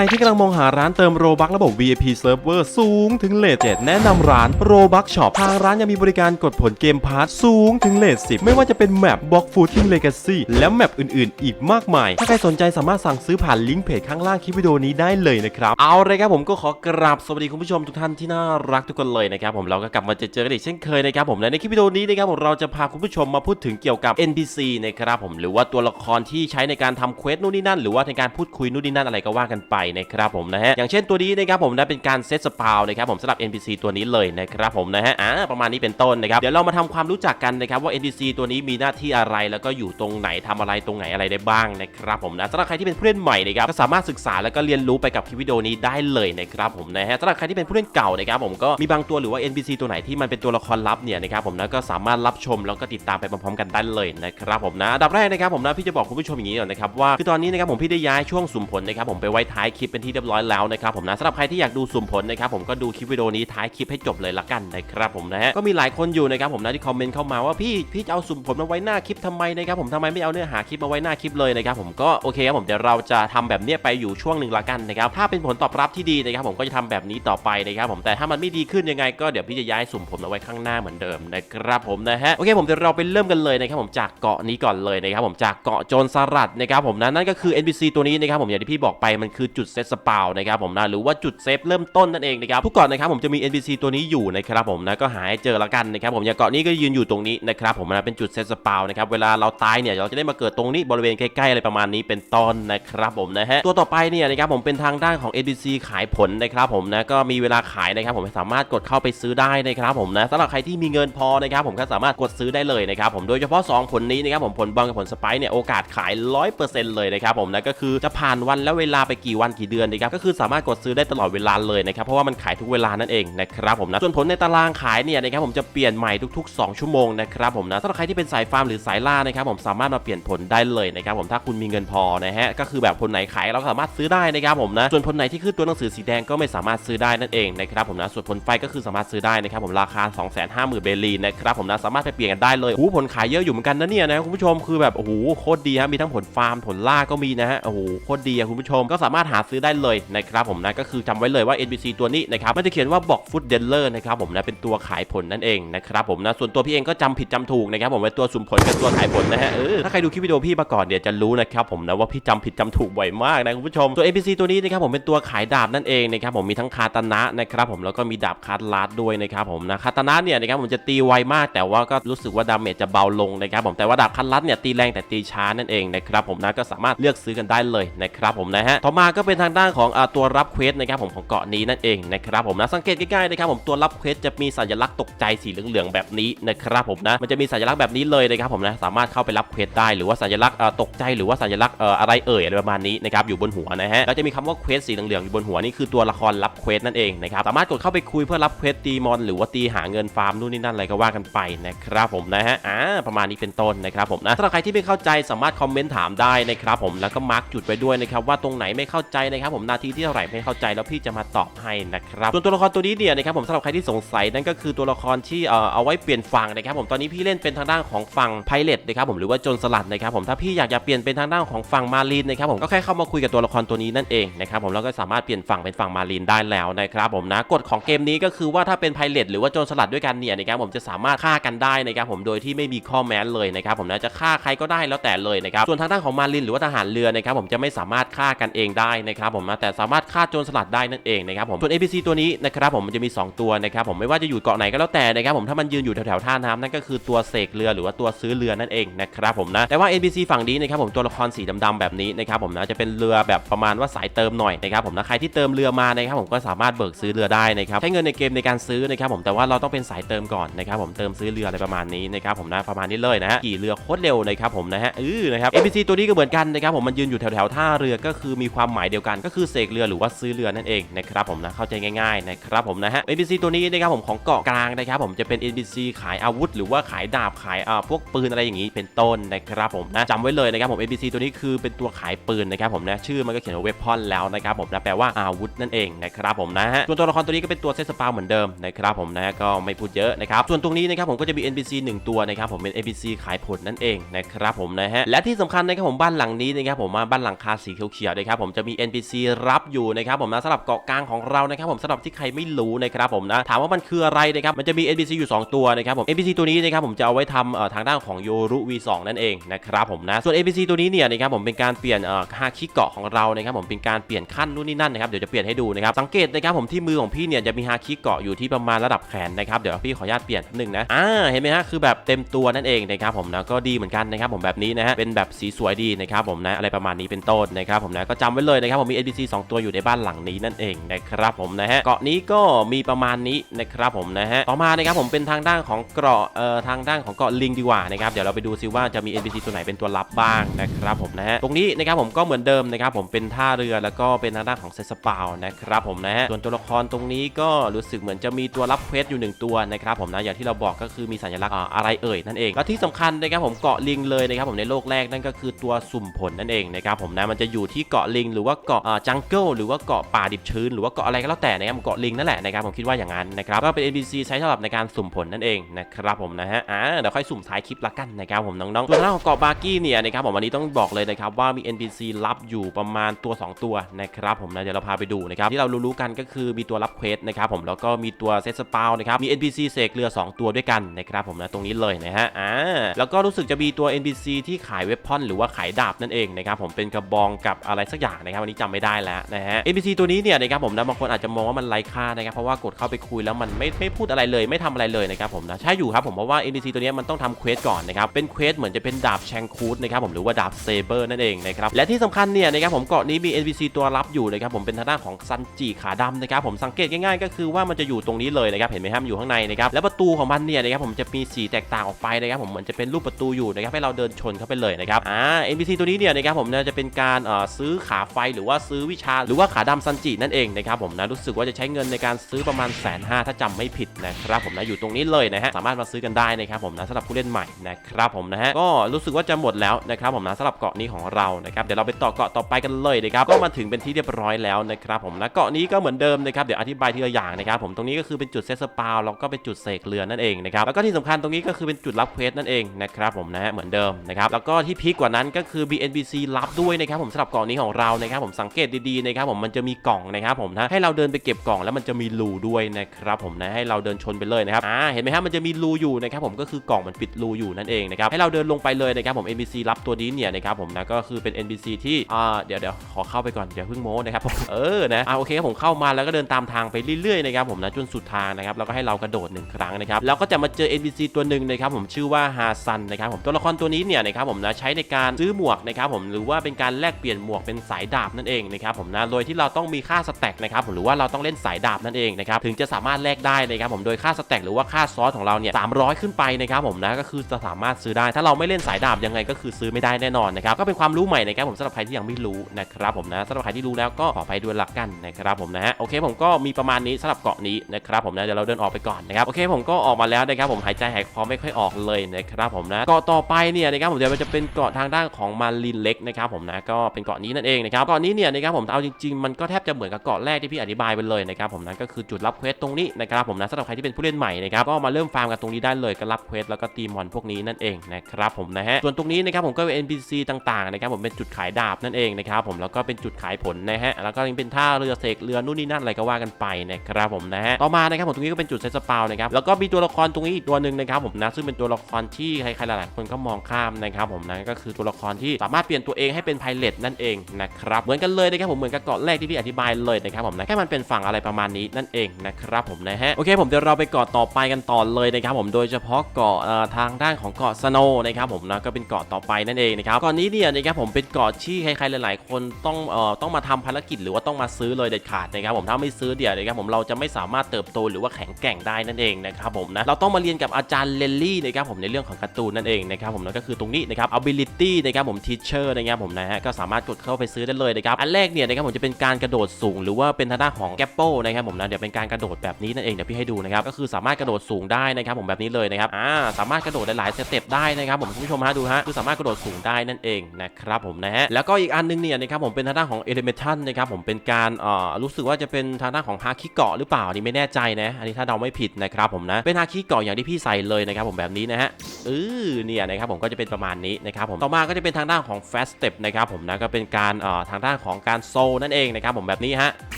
รที่กำลังมองหาร้านเติมโรบักระบบ VIP Server สูงถึงเลท7แนะนำร้านโรบักช็อปทางร้านยังมีบริการกดผลเกมพาร์ทสูงถึงเลท10ไม่ว่าจะเป็นแมปบล็อกฟูดทิ้งเลกาซีและแมปอื่นๆ อีกมากมาย ถ้าใครสนใจสามารถสั่งซื้อผ่านลิงก์เพจข้างล่างคลิปวิดีโอนี้ได้เลยนะครับ เอาเลยครับผมก็ขอกราบสวัสดีคุณผู้ชมทุกท่านที่น่ารักทุกคนเลยนะครับผมเราก็กลับมาเจอเจอกันอีกเช่นเคยนะครับผมและในคลิปวิดีโอนี้นะครับผมเราจะพาคุณผู้ชมมาพูดถึงเกี่ยวกับ NPC นะครับผมหรือว่าตัวละครที่ใช้ในการทำเควสนู่นนี่นั่น หรือว่าในการพูดคุยนู่นนี่นั่นอะไรก็ว่ากันไปนะครับผมนะฮะอย่างเช่นตัวนี้นะครับผมนะเป็นการเซตสปาวนะครับผมสำหรับ NPC ตัวนี้เลยนะครับผมนะฮะอ่าประมาณนี้เป็นต้นนะครับเดี๋ยวเรามาทำความรู้จักกันนะครับว่า NPC ตัวนี้มีหน้าที่อะไรแล้วก็อยู่ตรงไหนทำอะไรตรงไหนอะไรได้บ้างนะครับผมนะสำหรับใครที่เป็นผู้เล่นใหม่นะครับก็สามารถศึกษาแล้วก็เรียนรู้ไปกับคลิปวิดีโอนี้ได้เลยนะครับผมนะฮะสำหรับใครที่เป็นผู้เล่นเก่านะครับผมก็มีบางตัวหรือว่า NPC ตัวไหนที่มันเป็นตัวละครลับเนี่ยนะครับผมนะก็สามารถรับชมแล้วก็ติดตามไปพร้อมๆกันได้เลยนะครับผมนะดับแรกนะครับผมนะพี่จะบอกคุณผู้ชมอย่างนี้ก่อนนะครับว่าคือตอนนี้นะครับผมพี่ได้ย้ายช่วงสุ่มผลนะครับผมไปไว้ท้ายคลิปเป็นที่เรียบร้อยแล้วนะครับผมนะสำหรับใครที่อยากดูสุ่มผลนะครับผมก็ดูคลิปวิดีโอนี้ท้ายคลิปให้จบเลยละกันนะครับผมนะฮะก็มีหลายคนอยู่นะครับผมนะที่คอมเมนต์เข้ามาว่าพี่พี่จะเอาสุ่มผลมาไว้หน้าคลิปทำไมนะครับผมทำไมไม่เอาเนื้อหาคลิปมาไว้หน้าคลิปเลยนะครับผมก็โอเคครับผมเดี๋ยวเราจะทำแบบนี้ไปอยู่ช่วงหนึ่งละกันนะครับถ้าเป็นผลตอบรับที่ดีนะครับผมก็จะทำแบบนี้ต่อไปนะครับผมแต่ถ้ามันไม่ดีขึ้นยังไง ก็เดี๋ยวพี่จะย้ายสุ่มผลมาไว้ข้างหน้าเหมือนเดิมนะครับผมนะฮะโอเคผมเดี๋ยวเราไปเริ่มกันเลยนะครับผมจากเกาะนี้ก่อนเลยนะครับผมจากเกาะโจรสลัดนะครับผมนะนั่นก็คือ NPC ตัวนี้นะครับผมอย่างที่พี่บอกไปมันคือจุดเซตสปาวนะครับผมนะหรือว่าจุดเซฟเริ่มต้นนั่นเองนะครับทุกเกาะนะครับผมจะมี NPC ตัวนี้อยู่นะครับผมนะก็หาให้เจอละกันนะครับผมอย่างเกาะนี้ก็ยืนอยู่ตรงนี้นะครับผมนะเป็นจุดเซตสปาวนะครับเวลาเราตายเนี่ยเราจะได้มาเกิดตรงนี้บริเวณใกล้ๆอะไรประมาณนี้เป็นต้นนะครับผมนะฮะตัวต่อไปเนี่ยนะครับผมเป็นทางด้านของ NPC ขายผลนะครับผมนะก็มีเวลาขายนะครับผมสามารถกดเข้าไปซื้อได้นะครับผมนะสำหรับใครที่มีเงินพอนะครับผมก็สามารถกดซื้อได้เลยนะครับผมโดยเฉพาะ 2 ผลนี้นะครับผมผลบอลกับผลสไปร์เนี่ยโอกาสขาย 100%เลยนะครับผมนะก็คือจะผ่านวันและเวลาไปกี่วันกี่เดือนนะครับก็คือสามารถกดซื้อได้ตลอดเวลาเลยนะครับเพราะว่ามันขายทุกเวลานั่นเองนะครับผมนะส่วนผลในตารางขายเนี่ยนะครับผมจะเปลี่ยนใหม่ทุก ๆ 2 ชั่วโมงนะครับผมนะสำหรับใครที่เป็นสายฟาร์มหรือสายล่านะครับผมสามารถมาเปลี่ยนผลได้เลยนะครับผมถ้าคุณมีเงินพอนะฮะก็คือแบบผลไหนขายเราสามารถซื้อได้นะครับผมนะส่วนผลไหนที่ขึ้นตัวหนังสือสีแดงก็ไม่สามารถซื้อได้นั่นเองนะครับผมนะส่วนผลไฟก็คือสามารถซื้อได้นะครับผมราคา 250,000เบลีนะครับผมนะสามารถไปเปลี่ยนกันได้เลยโอ้โหผลขายเยอะอยู่เหมือนกันนะเนี่ยนะคุณผู้ชมคือแบบโอ้โหโคตรดีฮะมีทั้งผลฟาร์มผลล่าก็มีนะฮะโอ้โหโคตรดีอะคุณผู้ชมก็สามารถหาซื้อได้เลยนะครับผมนะก็คือจำไว้เลยว่า NPC ตัวนี้นะครับมันจะเขียนว่าบอกฟุตเดลเลอร์นะครับผมนะเป็นตัวขายผลนั่นเองนะครับผมนะส่วนตัวพี่เองก็จำผิดจำถูกนะครับผมเป็นตัวสุ่มผลกับตัวขายผลนะฮะเออถ้าใครดูคลิปวิดีโอพี่มาก่อนเนี่ยจะรู้นะครับผมนะว่าพี่จำผิดจำถูกบ่อยมากนะคุณผู้ชมตัว NPC ตัวนี้นะครับผมเป็นตัวขายดาบนั่นเองนะครับผมมีทั้งคาตานะนะครับผมแล้วก็มีดาบคาร์ลาดด้วยนะครับผมนะคาตานะเนี่ยนะครับผมจะตีไวมาก แต่ว่าก็รู้สึกว่าดาเมจจะเบาลงนะครับผมแต่ว่าดาบคาลาดเนี่ยตีแรงแต่ตีช้านั่นเองนะครับผมนะก็สามารถเลือกซื้อกันได้เลยนะครับผมนะฮะต่อมาก็เป็นทางด้านของอตัวรับเควสนะครับผมของเกาะนี้นั่นเองนะครับผมนะสังเกตใกล้ๆนะครับผมตัวรับเควสจะมีสัญลักษณ์ตกใจสีเหลืองๆแบบนี้นะครับผมนะมันจะมีสัญลักษณ์แบบนี้เลยนะครับผมนะสามารถเข้าไปรับเควสได้หรือว่าสัญลักษณ์ตกใจหรือว่าสัญลักษณ์อะไรเอ่ยอะไรประมาณนี้นะครับอยู่บนหัวนะฮะแล้วจะมีคำว่าเควสสีเหลืองๆอยู่บนหัวนี่คือตัวละครรับเควสนั่นเองนะครับสามารถกดเข้าไปคุยเพื่อรับเควสตีมอน หรือว่าตีหาเงินฟาร์มนู่นนี่นั่นอะไรก็ว่ากันไปนะครับผมนะฮะอ่าประมาณนี้เป็นต้นนะครับผมนะสำหรับใครที่ไม่เข้าใจสามารถคอมเมนต์ถามได้นะครับผมแล้วก็มาร์กจุดไว้ด้วยนะครับว่าตรงไหนไม่เข้าใจนะครับผมนาทีที่เท่าไหร่ไม่เข้าใจแล้วพี่จะมาตอบให้นะครับส่วนตัวละครตัวนี้เนี่ยนะครับผมสำหรับใครที่สงสัยนั่นก็คือตัวละครที่เอ่อเอาไว้เปลี่ยนฝั่งนะครับผมตอนนี้พี่เล่นเป็นทางด้านของฝั่งไพเรตนะครับผมหรือว่าโจรสลัดนะครับผมถ้าพี่อยากจะเปลี่ยนเป็นทางด้านของฝั่งมารีนนะครับผมก็แค่เข้ามาคุยกับตัวละครตัวนี้นั่นเองนะครับผมแล้วก็สามารถเปลี่ยนฝั่งเป็นฝั่งมารีนได้แล้วนะครับผมนะกฎของเกมนี้ก็คือว่าถ้าเป็นไพเรตหรือว่าโจรสลัดด้วยกันเนี่ยนะครับผมจะสามารถฆ่ากันได้นะครับผมโดยที่ไม่มีข้อแม้เลยนะครับผมนะจะฆ่าใครก็ได้แล้วแต่เลยนะครับส่วนทางด้านของมารีนหรือว่าทหารเรือนะครับผมจะไม่สามารถฆ่ากันเองได้นะครับผมแต่สามารถฆ่าโจรสลัดได้นั่นเองนะครับผมส่วน NPC ตัวนี้นะครับผมมันจะมี 2 ตัวนะครับผมไม่ว่าจะอยู่เกาะไหนก็แล้วแต่นะครับผมถ้ามันยืนอยู่แถวๆท่าน้ำนั่นก็คือตัวเสกเรือหรือว่าตัวซื้อเรือนั่นเองนะครับผมนะแต่ว่า NPC ฝั่งนี้นะครับผมตัวละครสีดำๆแบบนี้นะครับผมนะจะเป็นเรือแบบประมาณว่าสายเติมหน่อยนะครับผมนะใครที่เติมเรือมานะครับผมก็สามารถเบิกซื้อเรือได้นะครับใช้เงินในเกมในการซื้อนะครับผมแต่ว่าเราต้องเป็นสายเติมก่อนนะครับผมเติมซื้อเรืออะไรประมาณนี้นะครับผมนะประมาณนี้เลยนะฮะขี่เรือโคตรเร็วนะครับผมนะฮะเออนะครับ NPC ตัวนี้ก็เหมือนกันนะครับผมมันยืนอยู่แถวๆท่าเรือก็คือมีความหมายเดียวกันก็คือเสกเรือหรือว่าซื้อเรือนั่นเองนะครับผมนะเข้าใจง่ายๆนะครับผมนะฮะ NPC ตัวนี้นะครับผมของเกาะกลางนะครับผมจะเป็น NPC ขายอาวุธ หรือว่าขายดาบขายอ่าพวกปืนอะไรอย่างนี้เป็นต้นนะครับผมนะจำไว้เลยนะครับผม NPC ตัวนี้คือเป็นตัวขายปืนนะครับผมนะชื่อมันก็เขียนว่าเวพอนแล้วนะครับผมนะแปลว่าอาวุธนั่นเองนะครับผมนะฮะส่วนตัวละครตัวนี้ก็เป็นตัวเซตสปาเหมือนเดิมนะครับผมนะก็ไม่พูดเยอะนะครับส่วนตรงนี้นะครับผมก็จะมี NPC 1 ตัวนะครับผมเป็น NPC ขายผลนั่นเองนะครับผมนะฮะและที่สำคัญนะครับผมบ้านหลังนี้นะครับผมมาบ้านหลังคาสีเขียวๆนะครับผมจะมี NPC รับอยู่นะครับผมนะสำหรับเกาะกลางของเรานะครับผมสำหรับที่ใครไม่รู้นะครับผมนะถามว่ามันคืออะไรนะครับมันจะมี NPC อยู่ 2 ตัวนะครับผม NPC ตัวนี้นะครับผมจะเอาไว้ทำเอ่อทางด้านของโยรุ V2 นั่นเองนะครับผมนะส่วน NPC ตัวนี้เนี่ยนะครับผมเป็นการเปลี่ยนเอ่อฮาคิเกาะของเรานะครับผมเป็นการเปลี่ยนขั้นนู่นนี่นั่นนะครับเดี๋ยวจะเปลี่ยนให้ดูนะครับสังเกตนะครับผมที่มือของพี่เนี่ยจะมีฮาคิเกาะอยู่ที่ประมาณระดับแขนนะครับเดี๋ยวพี่ขออนุญาตเปลี่ยนหนึ่งนะอ่าเห็นไหมฮะคือแบบเต็มตัวนั่นเองนะครับผมนะก็ดีเหมือนกันนะครับผมแบบนี้นะฮะเป็นแบบสีสวยดีนะครับผมนะอะไรประมาณนี้เป็นต้นนะครับผมนะก็จำไว้เลยนะครับผมมี NPC 2 ตัวอยู่ในบ้านหลังนี้นั่นเองนะครับผมนะฮะเกาะนี้ก็มีประมาณนี้นะครับผมนะฮะต่อมานะครับผมเป็นทางด้านของเกาะเอ่อทางด้านของเกาะลิงดีกว่านะครับเดี๋ยวเราไปดูซิว่าจะมี NPC ตัวไหนเป็นตัวลับบ้างนะครับผมนะฮะตรงนี้นะครับผมก็เหมือนเดิมนะครับผมเป็นท่าเรือแล้วก็เป็นทางด้านของเซสปาวนะครับผมนะฮะส่วนตัวละครตรงนี้ก็รู้สึกเหมือนจะมีตัวรับเควสอยู่หนึ่งตัวนะครับผมนะอย่างที่เราบอกก็คือมีสัญลักษณ์อะไรเอ่ยนั่นเองแล้วที่สำคัญนะครับผมเกาะลิงเลยนะครับผมในโลกแรกนั่นก็คือตัวสุ่มผลนั่นเองนะครับผมนะมันจะอยู่ที่เกาะลิงหรือว่าเกาะจังเกิลหรือว่าเกาะป่าดิบชื้น หรือว่าเกาะอะไรก็แล้วแต่นะครับเกาะลิงนั่นแหละนะครับผมคิดว่าอย่างนั้นนะครับก็เป็น NPC ใช้สำหรับในการสุ่มผลนั่นเองนะครับผมนะฮะอ่าเดี๋ยวค่อยสุ่มท้ายคลิปละกันนะครับผมน้องๆส่วนทางด้าของเกาะบาร์กี้เนี่ยนะครับผมวันนี้ต้องบอกเลยนะครับว่ามี NPC รับอยู่ประมาณตัว 2 ตัวนะครับผมนะเดี๋ยวเราพาไปดูนะครับที่เรารู้ๆกันก็คือมีตัวรับเควสนะครับผมแล้วก็มีตัวเซตสปาวนะครับมี NPC เสกเรือ 2 ตัวด้วยกันนะครับผมนะตรงนี้เลยนะฮะอ่าแล้วก็รู้สึกจะมีตัว NPC ที่ขายเวพอนหรือว่าขายดาบนั่นเองนะครับผมเป็นกระบองกับอะไรสักอย่างนะครับนี้จำไม่ได้แล้วนะฮะ NPC ตัวนี้เนี่ยนะครับผมนะบางคนอาจจะมองว่ามันไร้ค่านะครับเพราะว่ากดเข้าไปคุยแล้วมันไม่ไม่พูดอะไรเลยไม่ทำอะไรเลยนะครับผมนะใช่อยู่ครับผมเพราะว่า NPC ตัวนี้มันต้องทำเควสก่อนนะครับเป็นเควสเหมือนจะเป็นดาบแชงคูดนะครับผมหรือว่าดาบเซเบอร์นั่นเองนะครับและที่สำคัญเนี่ยนะครับผมเกาะนี้มี NPC ตัวรับอยู่นะครับผมเป็นทางด้านของซันจิขาดำนะครับผมสังเกตง่ายๆ ก็คือว่ามันจะอยู่ตรงนี้เลยนะครับเห็นไหมครับอยู่ข้างในนะครับและประตูของมันเนี่ยนะครับผมจะมีสีแตกต่างออกไปนะครับผมเหมือนจะเป็นรูปประตูอยู่นะครับให้เราเดินชนเข้าไปเลยนะครับอ่า NPC ตัวนี้เนี่ยนะครับผมจะเป็นการซื้อขาไฟหรืือว่าซื้อวิชา หรือว่าขาดำซันจินั่นเองนะครับผมนะรู้สึกว่าจะใช้เงินในการซื้อประมาณแสนห้าถ้าจำไม่ผิดนะครับผมนะอยู่ตรงนี้เลยนะฮะสามารถมาซื้อกันได้นะครับผมนะสำหรับผู้เล่นใหม่นะครับผมนะฮะก็รู้สึกว่าจะหมดแล้วนะครับผมนะสำหรับเกาะนี้ของเรานะครับเดี๋ยวเราไปต่อเกาะต่อไปกันเลยนะครับก็มาถึงเป็นที่เรียบร้อยแล้วนะครับผมนะเกาะนี้ก็เหมือนเดิมนะครับเดี๋ยวอธิบายทีละอย่างนะครับผมตรงนี้ก็คือเป็นจุดเซสปาวแล้วก็เป็นจุดเสกเรือนั่นเองนะครับแล้วก็ที่สำคัญตรงนี้ก็คือเป็นจุดรับเควสนั่นเองนะครับผมนะฮะเหมือนเดิมนะครับแล้วก็ที่พีคกว่านั้นก็คือ BNBC รับด้วยนะครับผมสำหรับเกาะนี้ของเรานะครับผมสังเกตดีๆนะครับผมมันจะมีกล่องนะครับผมนะให้เราเดินไปเก็บกล่องแล้วมันจะมีรูด้วยนะครับผมนะให้เราเดินชนไปเลยนะครับอ่าเห็นไหมครับมันจะมีรูอยู่นะครับผมก็คือกล่องมันปิดรูอยู่นั่นเองนะครับให้เราเดินลงไปเลยนะครับผม NPC รับตัวนี้เนี่ยนะครับผมนะก็คือเป็น NPC ที่อ่าเดี๋ยวเดี๋ยวขอเข้าไปก่อนอย่าเพิ่งโม้นะครับผมเออนะอ่าโอเคครับผมเข้ามาแล้วก็เดินตามทางไปเรื่อยๆนะครับผมนะจนสุดทางนะครับแล้วก็ให้เรากระโดดหนึ่งครั้งนะครับแล้วก็จะมาเจอ NPC ตัวหนึ่งนะครับผมชื่อว่าฮาซันนะครับผมตัวละครตัวนี้เนี่ยนะครับผมนะใช้ในการซื้อหมวกนะครับผมหรือว่าเป็นการแลกเปลี่ยนหมวกเป็นสายดาบนั่นเองนะครับผมนะโดยที่เราต้องมีค่าสแต็กนะครับผมหรือว่าเราต้องเล่นสายดาบนั่นเองนะครับถึงจะสามารถแลกได้นะครับผมโดยค่าสแต็กหรือว่าค่าซอสของเราเนี่ย300ขึ้นไปนะครับผมนะก็คือจะสามารถซื้อได้ ถ้าเราไม่เล่นสายดาบยังไงก็คือซื้อไม่ได้แน่นอนนะครับก็เป็นความรู้ใหม่นะครับผมสำหรับใครที่ยังไม่รู้นะครับผมนะสำหรับใครที่รู้แล้วก็ขอไปด้วยละกันนะครับผมนะฮะโอเคผมก็มีประมาณนี้สำหรับเกาะนี้นะครับผมนะเดี๋ยวเราเดินออกไปก่อนนะครับโอเคผมก็ออกมาแล้วนะครับผมหายใจหายคอไม่ค่อยออกเลยนะครับผมนะเกาะต่อไปเนี่ยนะครับผมเดี๋ยวมันจะเป็นเกาะทางด้านของมารินเล็กนะครับผมนะก็เป็นเกาะนี้นั่นเองนะครับเกาะนี้เนี่ยนะครับผมเอาจริงๆมันก็แทบจะเหมือนกับเกาะแรกที่พี่อธิบายไปเลยนะครับผมนั้นก็คือจุดรับเควสตรงนี้นะครับผมนะสำหรับใครที่เป็นผู้เล่นใหม่นะครับก็มาเริ่มฟาร์มกันตรงนี้ได้เลยก็รับเควสแล้วก็ตีมอนพวกนี้นั่นเองนะครับผมนะฮะส่วนตรงนี้นะครับผมก็เป็น NPC ต่างๆนะครับผมเป็นจุดขายดาบนั่นเองนะครับผมแล้วก็เป็นจุดขายผลนะฮะแล้วก็ยังเป็นท่าเรือเสกเรือนู่นนี่นั่นอะไรก็ว่ากันไปนะครับผมนะฮะต่อมานะครับผมตรงนี้ก็เป็นจุดเซตสปาวนะครับแล้วก็มีตัวละครตรงนี้อีกตัวหนึ่งนะครับผมนะซึ่งเป็นตัวละครที่ใครๆหลายๆคนก็มองข้ามนะครับผมนะก็คือตัวละครที่สามารถเปลี่ยนตัวเองให้เป็นไพเลตนั่นเองนะครับเหมือนกันเลยนะครับผมเหมือนกับเกาะแรกที่พี่อธิบายเลยนะครับผมนะแค่มันเป็นฝั่งอะไรประมาณนี้นั่นเองนะครับผมนะฮะโอเคผมเดี๋ยวเราไปเกาะต่อไปกันต่อเลยนะครับผมโดยเฉพาะเกาะทางด้านของเกาะสโนนะครับผมนะก็เป็นเกาะต่อไปนั่นเองนะครับเกาะนี้เนี่ยนะครับผมเป็นเกาะที่ใครๆหลาย ๆ คนต้องเอ่อต้องมาทำภารกิจหรือว่าต้องมาซื้อเลยเด็ดขาดนะครับผมถ้าไม่ซื้อเดี๋ยวนะครับผมเราจะไม่สามารถเติบโตหรือว่าแข็งแกร่งได้นั่นเองนะครับผมนะเราต้องมาเรียนกับอาจารย์เลนลี่นะครับผมในเรื่องของการ์ตูนนั่นเองนะครับผมนั่นก็คือตรงนี้นะครับ ability นะครับผม teacher นะครับผมนะฮะก็สามารถกดเข้าไปซื้อได้เลยนะครับอันแรกเนี่ยนะครับผมจะเป็นการกระโดดสูง หรือว่าเป็นทางด้านของแกปโปนะครับผมนะเดี๋ยวเป็นการกระโดดแบบนี้นั่นเองเดี๋ยวพี่ให้ดูนะครับก็คือสามารถกระโดดสูงได้นะครับผมแบบนี้เลยนะครับอ่าสามารถกระโดดหลายๆสเต็ปได้นะครับผมคุณผู้ชมฮะดูฮะคือสามารถกระโดดสูงได้นั่นเองนะครับผมนะฮะแล้วก็อีกอันนึงเนี่ยนะครับผมเป็นทางด้านของ elemental นะครับผมเป็นการเอ่อรู้สึกว่าจะเป็นทางด้านของฮาคิเกาะหรือเปล่านนี่ไม่แน่ใจนะอันนี้ถ้าเดาไม่ผิดนะครับผมนะเป็นฮาคิเกาะอย่างที่พี่ใส่เลยนะครับผมแบบนี้นะฮะเออเนี่ยนะครับผมก็จะเป็นประมาณนี้นะครับผมต่อมาก็จะเป็นทางด้านของ fast step นะครับผมนะก็เป็นการเอ่อทางด้านของการโซนั่นเองนะครับผมแบบนี้ฮะ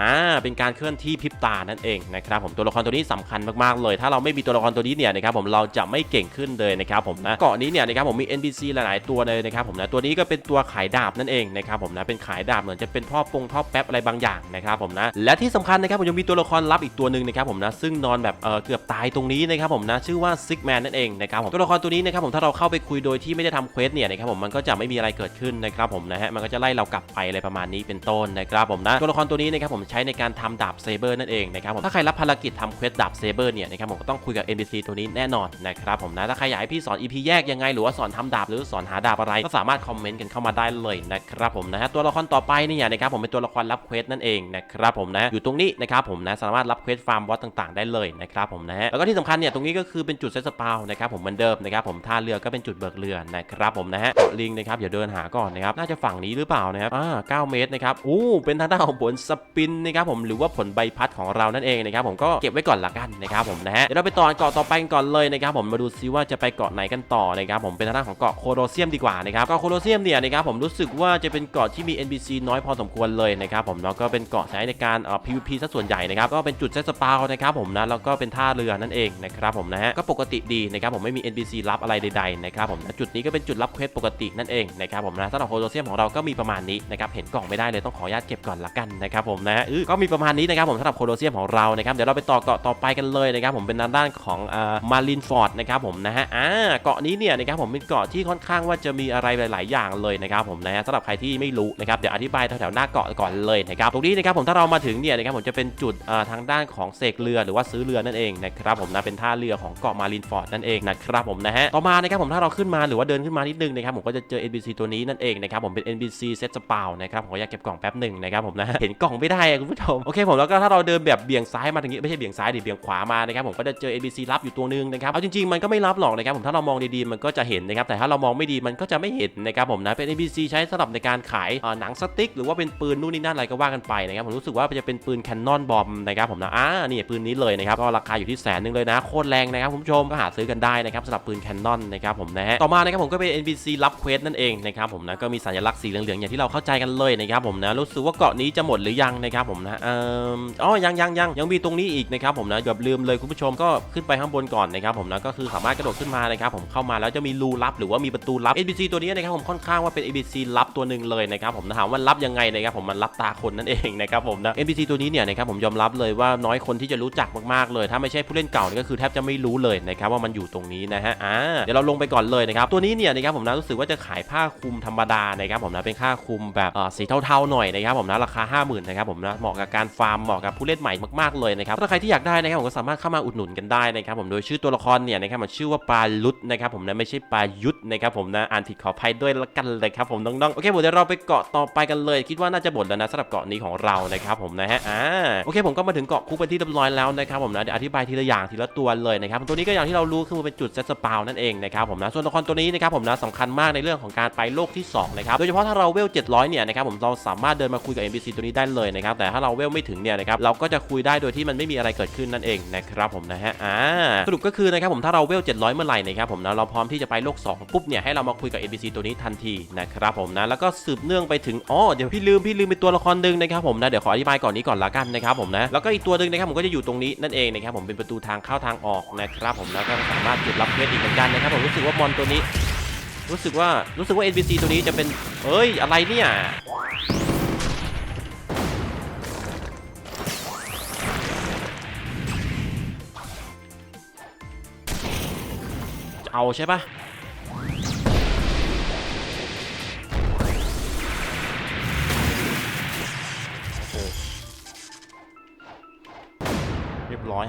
อ่าเป็นการเคลื่อนที่พริบตานั่นเองนะครับผมตัวละครตัวนี้สำคัญมากๆเลย ถ้าเราไม่มีตัวละครตัวนี้เนี่ยนะครับผมเราจะไม่เก่งขึ้นเลยนะครับผมนะเกาะนี้เนี่ยนะครับผมมี NPC หลายๆตัวเลยนะครับผมนะตัวนี้ก็เป็นตัวขายดาบนั่นเองนะครับผมนะเป็นขายดาบเหมือนจะเป็นท่อปงท่อแป๊บอะไรบางอย่างนะครับผมนะและที่สำคัญนะครับผมยังมีตัวละครลับอีกตัวหนึ่งนะครับผมนะซึ่งนอนแบบเออเกือบตายตรงนี้นะครับผมนะชื่อว่าซิกแมนนั่นเองนะครับผมตัวละครตัวนี้นะครับผมถ้าเราเข้าไปคุยโดยที่ไม่ได้ทำเควสเนี่ยนะครับผมมันก็จะไม่มีอะไรเกิดขึ้นนะครับผมนะฮะมันก็จะไล่เรากลับไปอะไรประมาณนี้เป็นต้นนะครับผมนะตัวละครตัวนี้นะครับผมใช้ในการทำดาบเซเบอร์นั่นเองนะครับผมถ้าใครรับภารกิจทำเควสดาบเซเบอร์เนี่ยนะครับผมก็ต้องคุยกับ NPC ตัวนี้แน่นอนนะครับผมนะถ้าใครอยากให้พี่สอน EP แยกยังไงหรือว่าสอนทำดาบหรือสอนหาดาบอะไรก็สามารถคอมเมนต์กันเข้ามาได้เลยนะครับผมนะฮะตัวละครต่อไปเนี่ยนะครับผมเป็นตัวละครรับเควสนั่นเองนะครับผมนะอยู่ตรงนี้นะครับผมนะสามารถรับเควสฟาร์มบอสต่างๆ ได้เลยนะครับผมนะฮะแล้วก็ที่สำคัญเนี่ยตรงนี้ก็คือเป็นจุดเซตสปาวนะครับผมเหมือนเดิมนะครับผมท่าเรือก็เป็นจุดเบิกเรือนะครับผมนะฮะเกาะลิงนะครับอย่าเดินหาก่อนนะครับน่าจะฝั่งนี้หรือเปล่านะครับอ่า9เมตรนะครับอู้เป็นทางด้านของผลสปินนะครับผมหรือว่าผลใบพัดของเรานั่นเองนะครับผมก็เก็บไว้ก่อนละกันนะครับผมนะฮะเดี๋ยวเราไปต่อเกาะต่อไปกันก่อนเลยนะครับผมมาดูซิว่าจะไปเกาะไหนกันต่อนะครับผมเป็นทางด้านของเกาะโคโรเซียมดีกว่านะครับเกาะโคโรเซียมเนี่ยนะครับผมรู้สึกว่าจะเป็นเกาะที่มี NPC น้อยพอสมควรเลยนะครับผมแล้วก็เป็นเกาะใช้ในการเอ่อ PVP ซะส่วนใหญ่นะครับก็เป็นจุดเซตสปาวนะครับผมนะแล้วก็เป็นท่าเรือนั่นเองนะครับผมนะฮะก็ปกติดีนะครับผมไม่มี NPC รับอะไรใดๆนะครับผมนะจุดนี้ก็เป็นจุดรับเควสปกตินั่นเองนะครับผมนะสำหรับโคโรเซียมของเราก็มีประมาณนี้นะครับเห็นกล่องไม่ได้เลยต้องขออนุญาตเก็บก่อนละกันนะครับผมนะฮะอื้อก็มีประมาณนี้นะครับผมสำหรับโคโรเซียมของเรานะครับเดี๋ยวเราไปต่อเกาะต่อไปกันเลยนะครับผมเป็นด้านด้านของมารินฟอร์ดนะครับผมนะฮะอ่าเกาะนี้เนี่ยนะครับผมเป็นเกาะที่ค่อนข้างว่าจะมีอะไรหลาย ๆ อย่างเลยนะครับผมนะฮะสำหรับใครที่ไม่รู้นะครับเดี๋ยวอธิบายแถวๆหน้าเกาะก่อนเลยนะครับตรงนี้นะครับผมถ้าเรามาถึงเนี่ยนะครับผมจะเป็นจุดทางด้านของเสกเรือหรือว่าซื้อเรือนั่นเองนะครับผมนะเป็นท่าเรือของเกาะมารินฟอร์ดนั่นเองนะครับผมนะฮะต่อมานะครับผมถ้าเราขึ้นมาหรือว่าเดินขึ้นมานิดนึงนะครับผมก็จะเจอ NPC ตัวนี้นั่นเองนะครับผมเป็น NPC เซตสปาวนะครับผมอยากเก็บกล่องแป๊บหนึ่งนะครับผมนะเห็นกล่องไม่ได้คุณผู้ชมโอเคผมแล้วก็ถ้าเราเดินแบบเบี่ยงซ้ายมาทางนี้ไม่ใช่เบี่ยงซ้ายดิเบี่ยงขวามานะครับผมก็จะเจอ NPC ลับอยู่ตัวหนึงนะครับเอาจริงๆมันก็ไม่รับหรอกนะครับผมถ้าเรามองดีๆมันก็จะเห็นนะครับแต่ถ้าเรามองไม่ดีมันก็จะไม่เห็นนะครับผมนะเป็น NPC ใช้สำหรับในการขายหนังสติ๊กหรือว่าเป็นปืนนู่นนี่นั่นอะไรก็ว่ากันไปนะครับผมรู้สึกว่าจะเป็นปืนแคนนอนบอมนะครับผมนะอ่านี่ปืนนี้เลยนะครับก็ราคาอยู่ที่แสนหนึงเลยนะโคตรแรงนะครับคุณผู้ชมก็หาซื้อกันได้นะครับสำหรับปืนแคนนอนนะครับผมนะฮะต่อมานะครับผมก็เป็น NPC รับเควสนั่นเองนะครับผมนะก็มีสัญลักษณ์สีเหลืองๆอย่างที่เราเข้าใจกันเลยนะครับผมนะรู้สึกว่าเกาะนี้จะหมดหรือยังนะครับผมนะเอ่ออ๋อยังยังยังยังมีตรงนี้อีกนะครับผมนะเกือบลืมเลยคุณผู้ชมก็ขึ้นไปข้างบนก่อนนะครับผมนะก็คือสามารถกระโดดขึ้นมานะครับผมเข้ามาแล้วจะมีรูลับหรือว่ามีประตูลับ NPC ตัวนี้นะครับผมค่อนข้างว่าเป็น NPC ลับตัวหนึ่งเลยนะครับผมนะถามว่าลับยังไงนะครับผมมันลับตาคนนั่นเองนะครับผมนะ NPC ตัวนี้เนี่ยนะครับผมยอมรับเลยว่าน้อยคนที่จะรู้จักมากๆเลย ถ้าไม่ใช่ผู้เล่นเก่านี่ก็คือแทบจะไม่รู้เลยนะครับว่ามันอยู่ตรงนี้นะฮะอ่าเดี๋ยวเราลงไปก่อนเลยนะครับตัวนี้เนี่ยนะครับผมนะรู้สึกว่าจะขายผ้าคลุมธรรมดานะครับผมนะเป็นผ้าคลุมแบบสีเทาๆหน่อยนะครับผมนะราคา 50,000นะครับผมนะเหมาะกับการฟาร์มเหมาะกับผู้เล่นใหม่มากๆเลยนะครับถ้าใครที่อยากได้นะครับผมก็สามารถเข้ามาอุดหนุนกันได้นะครับผมโดยชื่อตัวละครเนี่ยนะครับมันชื่อว่าปลาลุดนะครับผมนะไม่ใช่ปลายุทธนะครับผมนะอ่านผิดขออภัยด้วยละกันเลยครับผมน้องๆโอเคผมเดี๋ยวเราไปเกาะต่อไปกันเลย คิดว่าน่าจะหมดแล้วนะสำหรับเกาะนี้ของเรานะครับผมนะฮะอ่าโอเคผมก็มาถึงเกาะคุกเป็นที่เรียบร้อยแล้วนะครับผมนะเดี๋ยวอธิบายทีละอย่างทีละตัวเลยนะครับตัวนี้ก็อย่างที่เรารู้คือมันเป็นจุดเซตสปาวนั่นเองนะครับผมนะส่วนตัวละครตัวนี้นะครับผมนะสำคัญมากในเรื่องของการไปโลกที่สองนะครับโดยเฉพาะถ้าเราเวล700เนี่ยนะครับผมเราสามารถเดินมาคุยกับ NPC ตัวนี้ได้เลยนะครับแต่ถ้าเราเวลไม่ถึงเนี่ยนะครับเราก็จะคุยได้โดยที่มันไม่มีอะไรเกิดขึ้นนั่นเองนะครับผมนะฮะอ่าสรุปก็คือนะครับผมถ้าเราเวล 700 เมื่อไหร่นะครับผมนะเราพร้อมที่จะไปโลก 2 ปุ๊บเนี่ยให้เรามาคุยกับ NPC ตัวนี้ทันทีนะครับผมนะแล้วก็สืบเนื่องไปถึงอ๋อเดี๋ยวพี่ลืมพี่ลืมเป็นตัวละครหนึ่งนะครับผมนะเดี๋ยวขออธิบายก่อนนี้ก่อนละกันนะครับผมนะแล้วก็อีกตัวหนึ่งนะครับผมก็จะอยู่ตรงนี้นั่นเองนะครับผมเป็นประตูทางเข้าทางออกนะครับผมแล้วก็สามารถจุดรับเควสอีกเหมือนกันนะครับผมรู้สึกว่ามอนตัวนี้ รู้สึกว่ารู้สึกว่า NPC ตัวนี้จะเป็นเอ้ยอะไรเนี่ย เอาใช่ปะ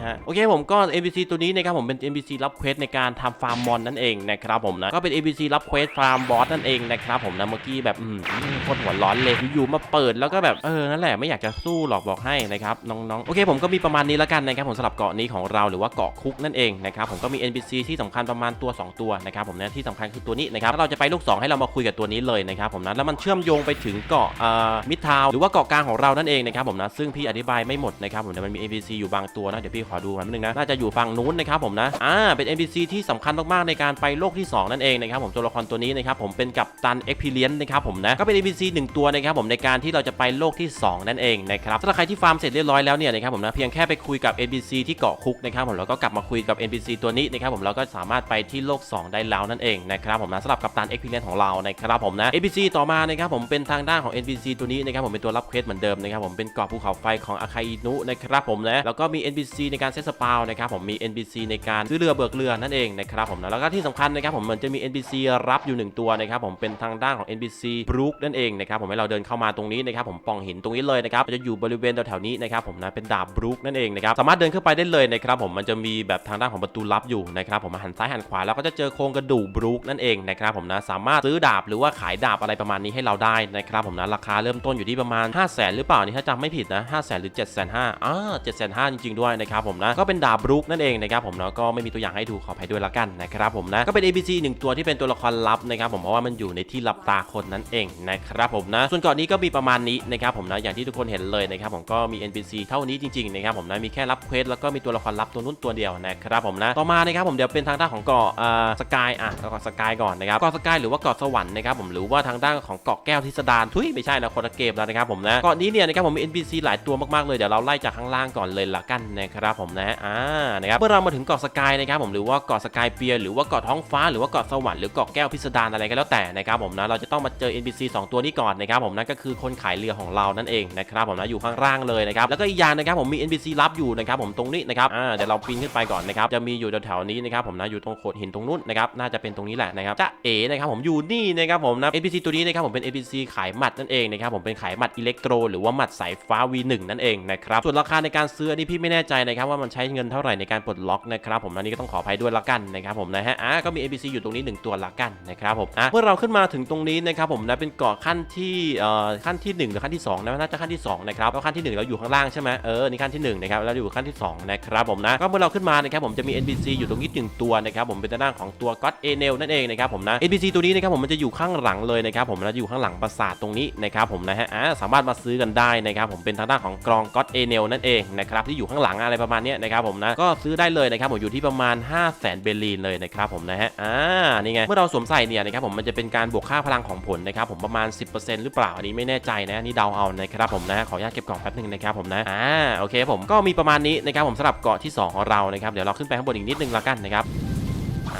ฮะโอเคผมก็ NPC ตัวนี้นะครับผมเป็น NPC รับเควสในการทำฟาร์มมอนนั่นเองนะครับผมนะก็เป็น NPC รับเควสฟาร์มบอสนั่นเองนะครับผมนะเมื่อกี้แบบอืมโคตรหัวร้อนเลยอยู่ๆมาเปิดแล้วก็แบบเออนั่นแหละไม่อยากจะสู้หรอกบอกให้นะครับน้องๆโอเคผมก็มีประมาณนี้แล้วกันนะครับผมสำหรับเกาะนี้ของเราหรือว่าเกาะคุกนั่นเองนะครับผมก็มี NPC ที่สำคัญประมาณตัว 2 ตัวนะครับผมนะที่สำคัญคือตัวนี้นะครับเราจะไปลูก 2 ให้เรามาคุยกับตัวนี้เลยนะครับผมนะแล้วมันเชื่อมโยงไปถึงเกาะเอ่อมิดทาวหรือว่าเกาะกลางของเรานั่นเองนะครับผมนะซึ่งพี่อธิบายไม่หมดนะครับผมนะมันมี NPC อยู่บางตัวนะเดี๋ยวพี่ขอดูกันนิดนึงนะ น่าจะอยู่ฝั่งนู้นนะครับผมนะ อ่า เป็น NPC ที่สำคัญมากๆในการไปโลกที่สองนั่นเองนะครับผมตัวละครตัวนี้นะครับผมเป็นกัปตัน Experience นนะครับผมนะ ก็เป็น NPC หนึ่งตัวนะครับผมในการที่เราจะไปโลกที่สองนั่นเองนะครับสำหรับใครที่ฟาร์มเสร็จเรียบร้อยแล้วเนี่ยนะครับผมนะเพียงแค่ไปคุยกับ NPC ที่เกาะคุกนะครับผมแล้วก็กลับมาคุยกับ NPC ตัวนี้นะครับผมเราก็สามารถไปที่โลก 2 ได้แล้วนั่นเองนะครับผมนะสำหรับกัปตัน Experience ของเรานะครับผมนะ NPC ต่อมานะครับผมเป็นทางด้านของ NPC ตัวนี้นะครับผมเป็นตัวรับเควสเหมือนเดิมนะครับผมเป็นเกาะภูเขาไฟของอาคาอินุนะครับผมนะแล้วก็มี NPC ในการเซตสปาวนะครับผมมี NPC ในการซื้อเรือเบิกเรือนั่นเองนะครับผมนะแล้วก็ที่สำคัญนะครับผมมันจะมี NPC รับอยู่หนึ่งตัวนะครับผมเป็นทางด้านของ NPC บรูคนั่นเองนะครับผมให้เราเดินเข้ามาตรงนี้นะครับผมป่องหินตรงนี้เลยนะครับจะอยู่บริเวณแถวๆนี้นะครับผมนะเป็นดาบบรูคนั่นเองนะครับสามารถเดินเข้าไปได้เลยนะครับผมมันจะมีแบบทางด้านของประตูลับอยู่นะครับผมหันซ้ายหันขวาแล้วก็จะเจอโครงกระดูกบรูคนั่นเองนะครับผมนะสามารถซื้อดาบหรือว่าขายดาบอะไรประมาณนี้ให้เราได้นะครับผมนะราคาเริ่มต้นอยู่ที่ประมาณ 5 0 0 0 0นหรือเปล่านี่ถ้าจำไม่ผิดนะ5 0 0 0 0 0หรือ7 5 0 0 0อ่า7 5 0 0 0 จริงๆด้วยนะครับผมนะ ก็เป็นดาบบรูคนั่นเองนะครับผมแล้วก็ไม่มีตัวอย่างให้ดูขออภัยด้วยละกันนะครับผมนะก็เป็น ABC หนึ่งตัวที่เป็นตัวละครลับนะครับผมเพราะว่ามันอยู่ในที่ลับตาคนนั่นเองนะครับผมนะ ส่วนก่อนนี้ก็มีประมาณนี้นะครับผมนะอย่างที่ทุกคนเห็นเลยนะครับผมก็มี NPC เท่านี้จริงๆนะครับผมนะมีแค่รับเควสแล้วก็มีตัวละครลับตัวนู้นตัวเดียวนะครับผมนะต่อมานะครับผมเดี๋ยวเป็นทางด้านของเกาะอ่าสกายอะเกาะสกายก่อนนะครับเกาะสกายหรือว่าเกาะสวรรค์นะครับผมหรือว่าทางด้านของเกาะแก้วทิสดารทุยไม่ใช่นะคนละเกมแล้วนะครับผมนะเกาะนี้เนี่ยนะครับผมมี NPC หลายตัวมากๆเลยเดี๋ยวเราไล่จากข้างล่างก่อนเลยละกันนะครับผมนะอ่านะครับเมื่อเรามาถึงเกาะสกายนะครับผมหรือว่าเกาะสกายเปียหรือว่าเกาะท้องฟ้าหรือว่าเกาะสวรรค์หรือเกาะแก้วพิสดารอะไรก็แล้วแต่นะครับผมนะเราจะต้องมาเจอ NPC 2 ตัวนี้ก่อนนะครับผมนั่นก็คือคนขายเรือของเรานั่นเองนะครับผมนะอยู่ข้างล่างเลยนะครับแล้วก็อีกอย่างนะครับผมมี NPC ลับอยู่นะครับผมตรงนี้นะครับอ่าเดี๋ยวเราปีนขึ้นไปก่อนนะครับจะมีอยู่แถวๆนี้นะครับผมนะอยู่ตรงโขดหินตรงนู้นนะครับน่าจะเป็นตรงนี้แหละนะครับจะเอ๋นะครับผมอยู่นี่นะครับผมนะ NPC ตัวนี้นะครับผมเป็น NPC ขายหมัดนั่นเองนะครับผมเป็นขายหมัดอิเล็กโทรหรือว่าหมัดสายฟ้า V1 นั่นเองนะครับส่วนราคาในการซื้ออันนี้พี่ไม่แน่ใจนะครับว่าามันใช้เงินเท่าไหร่ในการปลดล็อกนะครับผมอันนี้ก็ต้องขออภัยด้วยละกันนะครับผมนะฮะอะก็มี NPC อยู่ตรงนี้หนึ่งตัวละกันนะครับผมอะเมื่อเราขึ้นมาถึงตรงนี้นะครับผมนะเป็นเกาะขั้นที่เอ่อขั้นที่หนึ่งหรือขั้นที่สองนะน่าจะขั้นที่สองนะครับแล้วขั้นที่หนึ่งเราอยู่ข้างล่างใช่ไหมเออนี่ขั้นที่หนึ่งนะครับแล้วอยู่ขั้นที่สองนะครับผมนะก็เมื่อเราขึ้นมานะครับผมจะมี NPC อยู่ตรงนี้หนึ่งตัวนะครับผมเป็นทางด้านของตัว God a n e l นั่นเองนะครับผมนะ NPC ตัวนี้นะครับผมมันจะอยู่ข้างหลังเลยนะครับผมนะอยู่ข้างหลังปราสาทตรงนี้นะครับผมนะฮะอ่าสามารถมาซื้อกันได้นะครับผมเป็นทางด้านของกรอง God a n e l นั่นเองนะครับที่อยู่ข้างหลังอะไรประมาณนี้ยนะครับผมนะก็ซื้อได้เลยนะครับผมอยู่ที่ประมาณ 5 0 0 0 0 0เบลีนเลยนะครับผมนะฮะอ่านี่ไงเมื่อเราสวมใส่เนี่ยนะครับผมมันจะเป็นการบวกค่าพลังของผลนะครับผมประมาณ 10%หรือเปล่าอันนี้ไม่แน่ใจนะนี่เดาเอานะครับผมนะขออนุญาตเก็บกล่องแป๊บนึงนะครับผมนะอ่าโอเคผมก็มีประมาณนี้นะครับผมสำหรับเกาะที่ 2 ของเรานะครับเดี๋ยวเราขึ้นไปข้างบนอีกนิดนึงละกันนะครับ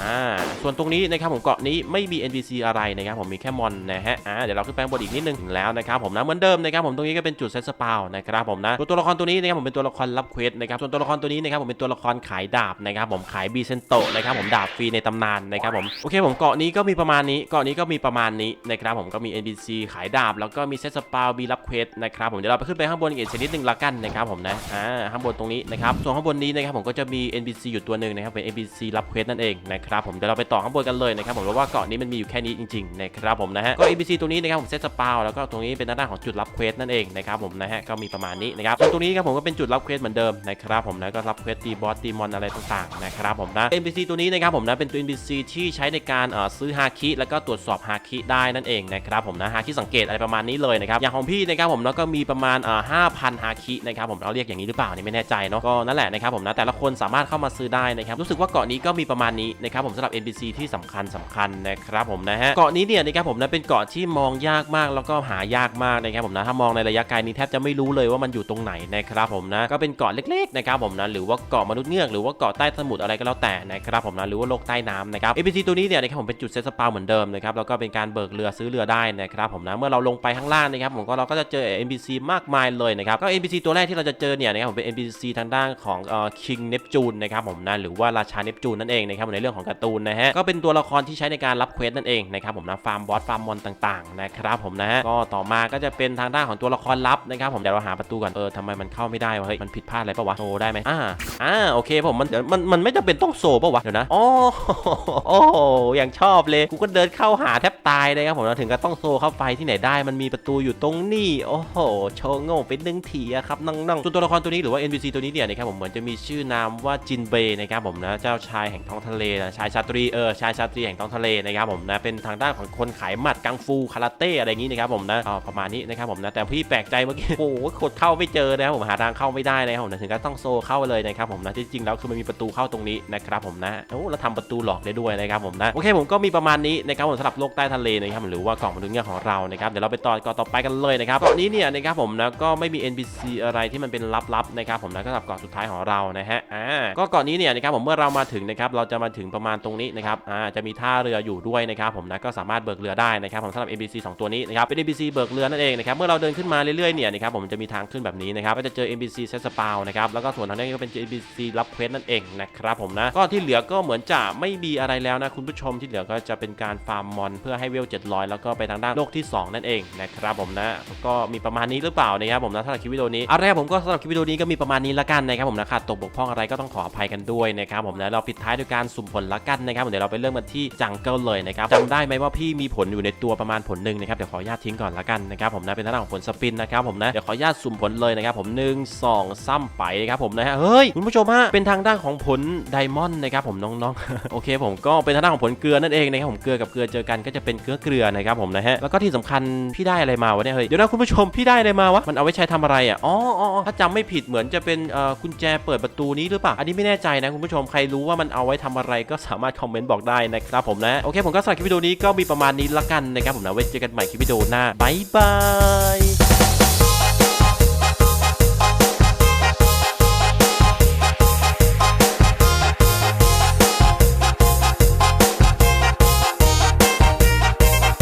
อ่าส่วนตรงนี้นะครับผมเกาะนี้ไม่มี NPC อะไรนะครับผมมีแค่มอนนะฮะอ่าเดี๋ยวเราขึ้นไปข้างบนอีกนิดนึงถึงแล้วนะครับผมนะเหมือนเดิมนะครับผมตรงนี้ก็เป็นจุดเซตสปาวนะครับผมนะตัวตัวละครตัวนี้นะครับผมเป็นตัวละครรับเควสนะครับส่วนตัวละครตัวนี้นะครับผมเป็นตัวละครขายดาบนะครับผมขายบีเซนโตนะครับผมดาบฟรีในตำนานนะครับผมโอเคผมเกาะนี้ก็มีประมาณนี้เกาะนี้ก็มีประมาณนี้นะครับผมก็มี NPC ขายดาบ แล้วก็มีเซตสปาวบีรับเควสนะครับผมเดี๋ยวเราไปขึ้นไปข้างบนอีกชนิดหนึ่งละกันนะครับผมนะอ่าข้างบนตรงนี้นะครับส่วนข้างบนนี้นะครับผมก็จะมี NPC อยู่ตัวหนึ่งนะครับเป็น NPC รับเควสนั่นเองนะครับผมเดี๋ยวเราไปต่อข้างบนกันเลยนะครับผมเพราะว่าเกาะนี้มันมีอยู่แค่นี้จริงๆนะครับผมนะฮะก็ NPC ตัวนี้นะครับผมเซตสปาวแล้วก็ตรงนี้เป็นหน้าด้านของจุดรับเควสนั่นเองนะครับผมนะฮะก็มีประมาณนี้นะครับส่วนตรงนี้ครับผมก็เป็นจุดรับเควสเหมือนเดิมนะครับผมนะก็รับเควสตีบอสตีมอนอะไรต่างๆนะครับผมนะ NPC ตัวนี้นะครับผมนะเป็นตัว NPC ที่ใช้ในการเอ่อซื้อฮาคิแล้วก็ตรวจสอบฮาคิได้นั่นเองนะครับผมนะฮาคิสังเกตอะไรประมาณนี้เลยนะครับอย่างของพี่นะครับผมแล้วก็มีประมาณเอ่อ5,000ฮาคินะครับผมเราเรียกอย่างนี้หรือเปล่านี่ไม่แน่ใจเนาะก็นั่นแหละนะครับผมนะแต่ละคนสามารถเข้ามาซื้อได้นะครับรู้สึกว่าเกาะนี้ก็มีประมาณนี้นะครับครับผมสำหรับ NPC ที่สำคัญสำคัญนะครับผมนะฮะเกาะนี้เนี่ยนะครับผมนะเป็นเกาะที่มองยากมากแล้วก็หายากมากนะครับผมนะถ้ามองในระยะไกลนี้แทบจะไม่รู้เลยว่ามันอยู่ตรงไหนนะครับผมนะก็เป็นเกาะเล็กๆนะครับผมนะหรือว่าเกาะมนุษย์เงือกหรือว่าเกาะใต้สมุทรอะไรก็แล้วแต่นะครับผมนะหรือว่าโลกใต้น้ำนะครับ NPC ตัวนี้เนี่ยนะครับผมเป็นจุดเซตสปาเหมือนเดิมนะครับแล้วก็เป็นการเบิกเรือซื้อเรือได้นะครับผมนะเมื่อเราลงไปข้างล่างนะครับผมก็เราก็จะเจอ NPC มากมายเลยนะครับก็ NPC ตัวแรกที่เราจะเจอเนี่ยนะครับผมเป็น NPC ทางด้านของเอ่อ King Neptune นะครับผมนะหรือว่าราชาเนปจูนนั่นเองนะครับในเรื่องของการ์ตูนนะฮะก็เป็นตัวละครที่ใช้ในการรับเควสนั่นเองนะครับผมนะฟาร์มบอสฟาร์มมอนต่างๆนะครับผมนะฮะก็ต่อมาก็จะเป็นทางด้านของตัวละครลับนะครับผมเดี๋ยวเราหาประตูก่อนเออทำไมมันเข้าไม่ได้วะเฮ้ยมันผิดพลาดอะไรปะวะโซได้ไหมอ่าอ่าโอเคผมมันเดี๋ยวมันมันไม่จำเป็นต้องโซปะวะเดี๋ยวนะอ๋อโอ้อย่างชอบเลยกูก็เดินเข้าหาแทบตายเลยครับผมนะถึงก็ต้องโซเข้าไปที่ไหนได้มันมีประตูอยู่ตรงนี้โอ้โหโชว์โง่เป็นหนึ่งทีอะครับน้องๆส่วนตัวละครตัวนี้หรือว่า NPC ตัวนี้เนี่ยนะครับผมเหมือนจะมีชื่อนามว่าจินเบย์นะครับผมนะเจ้าชายแห่งท้องทะเลนะชายชาตรีเออชายชาตรีแห่งท้องทะเลนะครับผมนะเป็นทางด้านของคนขายหมัดกังฟูคาราเต้อะไรอย่างนี้นะครับผมนะเอประมาณนี้นะครับผมนะแต่พี่แปลกใจเมื่อกี้โอ้โหกดเข้าไม่เจอนะครับผมหาทางเข้าไม่ได้นะครับผมถึงก็ต้องโซเข้าเลยนะครับผมนะจริงๆแล้วคือมันมีประตูเข้าตรงนี้นะครับผมนะโอ้แล้วทำประตูหลอกได้ด้วยนะครับผมนะโอเคผมก็มีประมาณนี้นะครับผมสำหรับโลกใต้ทะเลนะครับหรือว่ากล่องมนุษย์เงี้ยของเรานะครับเดี๋ยวเราไปต่อเกาะต่อไปกันเลยนะครับเกาะนี้เนี่ยนะครับผมนะก็ไม่มี NPC อะไรที่มันเป็นลับๆนะครับผมนะก็สำหรับเกาะสุดท้ายของเรานะฮะอ่าก็เกาะนี้เนี่ยนะครับผมเมื่อเรามาถึงนะครับเราจะมาถึงประมาณตรงนี้นะครับอ่าจะมีท่าเรืออยู่ด้วยนะครับผมนะก็สามารถเบิกเรือได้นะครับผมสำหรับ NPC สองตัวนี้นะครับเป็น NPC เบิกเรือนั่นเองนะครับเมื่อเราเดินขึ้นมาเรื่อยๆเนี่ยนะครับผมจะมีทางขึ้นแบบนี้นะครับก็จะเจอ NPC เซตสปาวนะครับแล้วก็ส่วนทางนี้ก็เป็น NPC รับเควสนั่นเองนะครับผมนะก็ที่เหลือก็เหมือนจะไม่มีอะไรแล้วนะคุณผู้ชมที่เหลือก็จะเป็นการฟาร์มมอน เพื่อให้เวล700 แล้วก็ไปทางด้านโลกที่ 2 นั่นเองนะครับผมนะก็มีประมาณนี้หรือเปล่านะครับผมนะสำหรับคลิปวิดีโอนี้อาแรผมก็สำหรับคลิปวิดีโอนี้ก็มีประมาณนี้ละกันนะครับผมนะขาดตกบกพร่องอะไรก็ต้องขออภัยกันด้วยนะครับผมนะเราปิดท้ายด้วยการสุ่มผลละกันนะครับเดี๋ยวเราไปเริ่มกันที่จังเกิลเลยนะครับจำได้ไหมว่าพี่มีผลอยู่ในตัวประมาณผลหนึ่งนะครับเดี๋ยวขออนุญาตทิ้งก่อนละกันนะครับผมนะเป็นทางด้านของผลสปินนะครับผมนะเดี๋ยวขออนุญาตสุ่มผลเลยนะครับผมหนึ่งสองซ้ำไปนะครับผมนะฮะเฮ้ยคุณผู้ชมฮะเป็นทางด้านของผลไดมอนด์นะครับผมน้องๆโอเค ผมก็เป็นทางด้านของผลเกลือนั่นเองนะครับผมเกลือกับเกลือเจอกันก็จะเป็นเกลือเกลือนะครับผมนะฮะแล้วก็ที่สำคัญพี่ได้อะไรมาวะเนี่ยเฮ้ยเดี๋ยวนะคุณผู้ชมพี่ได้อะไรมาวะมันเอาไว้ใช้ทำอะไรอะอ๋ออ๋อถ้าจำไม่ผิดเหมือนจะเป็นเอ่อกุญแจเปิดประตูนี้หรือเปล่าอันนี้ไม่แน่ใจนะคุณผู้ชมใครรู้ว่ามันเอาไว้ทำอะไรก็สามารถคอมเมนต์บอกได้นะครับผมนะ โอเค ผมก็สำหรับคลิปวิดีโอนี้ก็มีประมาณนี้ละกันนะครับผมนะไว้เจอกันใหม่คลิปวิดีโอหน้าบ๊ายบาย